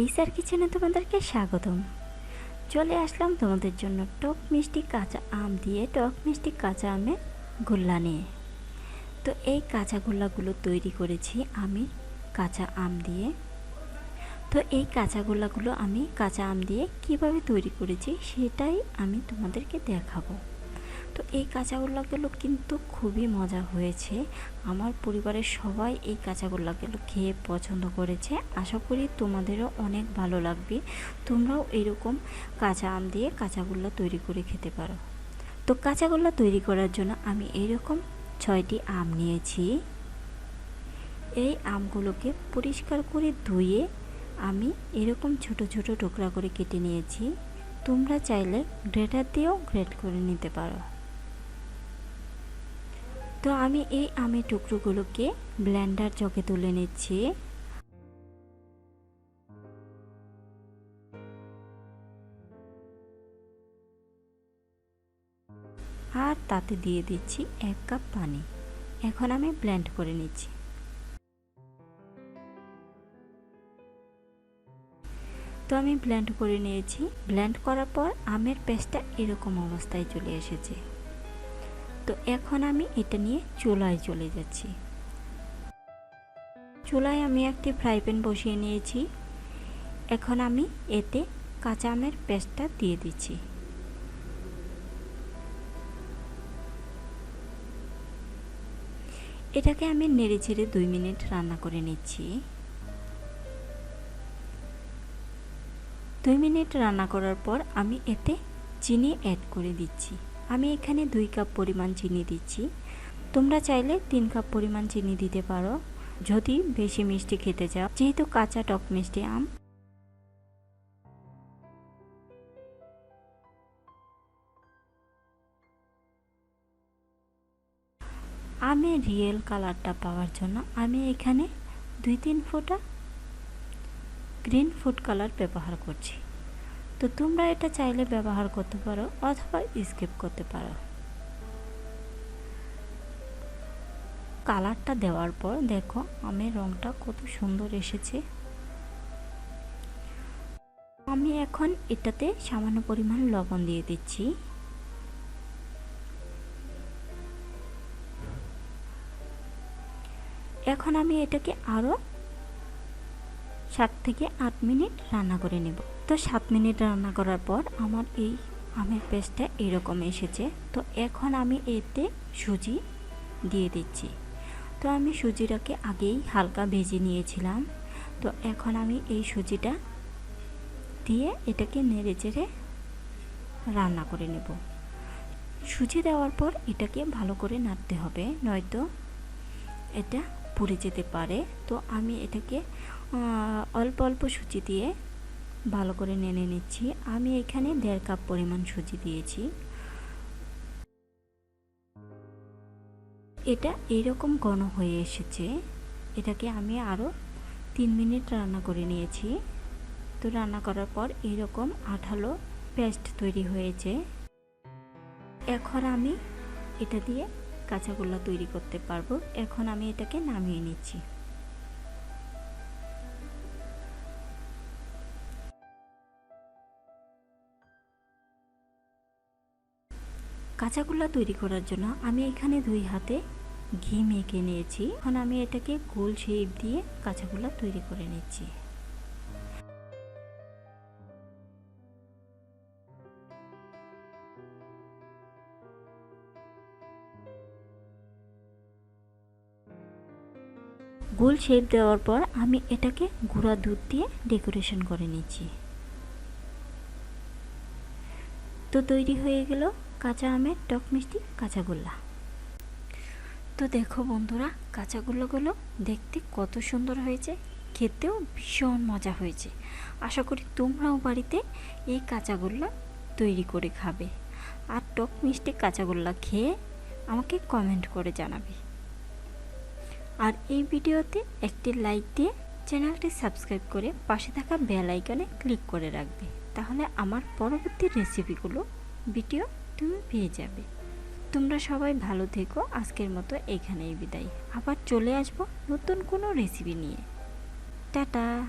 এই স্যার কিচেনে তোমাদেরকে স্বাগতম। চলে আসলাম তোমাদের জন্য টক মিষ্টি কাঁচা আম দিয়ে টক মিষ্টি কাঁচা আমে গোল্লা নিয়ে। তো এই কাঁচা গোল্লাগুলো তৈরি করেছি আমি কাঁচা আম দিয়ে। তো এই কাঁচা গোল্লাগুলো আমি কাঁচা আম দিয়ে কীভাবে তৈরি করেছি সেটাই আমি তোমাদেরকে দেখাবো। তো এই কাঁচাগোল্লাগুলো কিন্তু খুবই মজা হয়েছে। আমার পরিবারের সবাই এই কাঁচাগোল্লাগুলো খেয়ে পছন্দ করেছে। আশা করি তোমাদেরও অনেক ভালো লাগবে। তোমরাও এরকম কাঁচা আম দিয়ে কাঁচাগোল্লা তৈরি করে খেতে পারো। তো কাঁচাগোল্লা তৈরি করার জন্য আমি এইরকম ছয়টি আম নিয়েছি। এই আমগুলোকে পরিষ্কার করে ধুয়ে আমি এরকম ছোট ছোট টুকরা করে কেটে নিয়েছি। তোমরা চাইলে গ্রেটার দিয়েও গ্রেট করে নিতে পারো। তো আমি এই আমের টুকরোগুলোকে ব্লেন্ডার চকে তুলে নিচ্ছি। আর তাতে দিয়ে দিচ্ছি এক কাপ পানি। এখন আমি ব্লেন্ড করে নিচ্ছি। তো আমি ব্লেন্ড করে নিয়েছি। ব্লেন্ড করার পর আমের পেস্টটা এরকম অবস্থায় চলে এসেছে। তো এখন আমি এটা নিয়ে চুলায় চলে যাচ্ছি। চুলায় আমি একটি ফ্রাই প্যান বসিয়ে নিয়েছি। এখন আমি এতে কাঁচা আমের পেস্টটা দিয়ে দিচ্ছি। এটাকে আমি নেড়ে ছেড়ে দুই মিনিট রান্না করে নিচ্ছি। দুই মিনিট রান্না করার পর আমি এতে চিনি অ্যাড করে দিচ্ছি। আমি এখানে দুই কাপ পরিমাণ চিনি দিচ্ছি। তোমরা চাইলে তিন কাপ পরিমাণ চিনি দিতে পারো। যদি বেশি মিষ্টি খেতে চাও, যেহেতু কাঁচা টক মিষ্টি আম। আমের রিয়েল কালারটা পাওয়ার জন্য আমি এখানে দুই তিন ফোঁটা গ্রিন ফুড কালার ব্যবহার করছি। তো তোমরা এটা চাইলে ব্যবহার করতে পারো অথবা স্কিপ করতে পারো। কালারটা দেওয়ার পর দেখো আমের রঙটা কত সুন্দর এসেছে। আমি এখন এটাতে সামান্য পরিমাণ লবণ দিয়ে দিচ্ছি। এখন আমি এটাকে আরও সাত থেকে আট মিনিট রান্না করে নেব। তো সাত মিনিট রান্না করার পর আমার এই আমের পেস্টটা এরকম এসেছে। তো এখন আমি এতে সুজি দিয়ে দিচ্ছি। তো আমি সুজিটাকে আগেই হালকা ভেজে নিয়েছিলাম। তো এখন আমি এই সুজিটা দিয়ে এটাকে নেড়ে চেড়ে রান্না করে নেব। সুজি দেওয়ার পর এটাকে ভালো করে নাড়তে হবে, নয়তো এটা পুড়ে যেতে পারে। তো আমি এটাকে অল্প অল্প সুজি দিয়ে ভালো করে নেড়ে নিচ্ছি। আমি এখানে দেড় কাপ পরিমাণ সুজি দিয়েছি। এটা এরকম ঘন হয়ে এসেছে। এটাকে আমি আরও তিন মিনিট রান্না করে নিয়েছি। তো রান্না করার পর এরকম আঠালো পেস্ট তৈরি হয়েছে। এখন আমি এটা দিয়ে কাঁচাগোল্লা তৈরি করতে পারব। এখন আমি এটাকে নামিয়ে নিচ্ছি। কাঁচাগোল্লা তৈরি করার জন্য আমি এখানে দুই হাতে ঘি মেখে নিয়েছি। এখন আমি এটাকে গোল শেপ দিয়ে কাঁচাগোল্লা তৈরি করে নিচ্ছি। গোল শেপ দেওয়ার পর আমি এটাকে গুঁড়া দুধ দিয়ে ডেকোরেশন করে নিচ্ছি। তো তৈরি হয়ে গেল কাঁচা আমের টক মিষ্টি কাঁচাগোল্লা তো দেখো বন্ধুরা কাঁচাগোল্লাগুলো দেখতে কত সুন্দর হয়েছে, খেতেও ভীষণ মজা হয়েছে। আশা করি তোমরাও বাড়িতে এই কাঁচাগোল্লা তৈরি করে খাবে। আর টক মিষ্টি কাঁচাগোল্লা খেয়ে আমাকে কমেন্ট করে জানাবে। আর এই ভিডিওতে একটি লাইক দিয়ে চ্যানেলটি সাবস্ক্রাইব করে পাশে থাকা বেল আইকনে ক্লিক করে রাখবে। তাহলে আমার পরবর্তী রেসিপিগুলো ভিডিও তুমি পেয়ে যাবে। তোমরা সবাই ভালো থেকো। আজকের মতো এখানেই বিদায়। আবার চলে আসব নতুন কোনো রেসিপি নিয়ে। টাটা।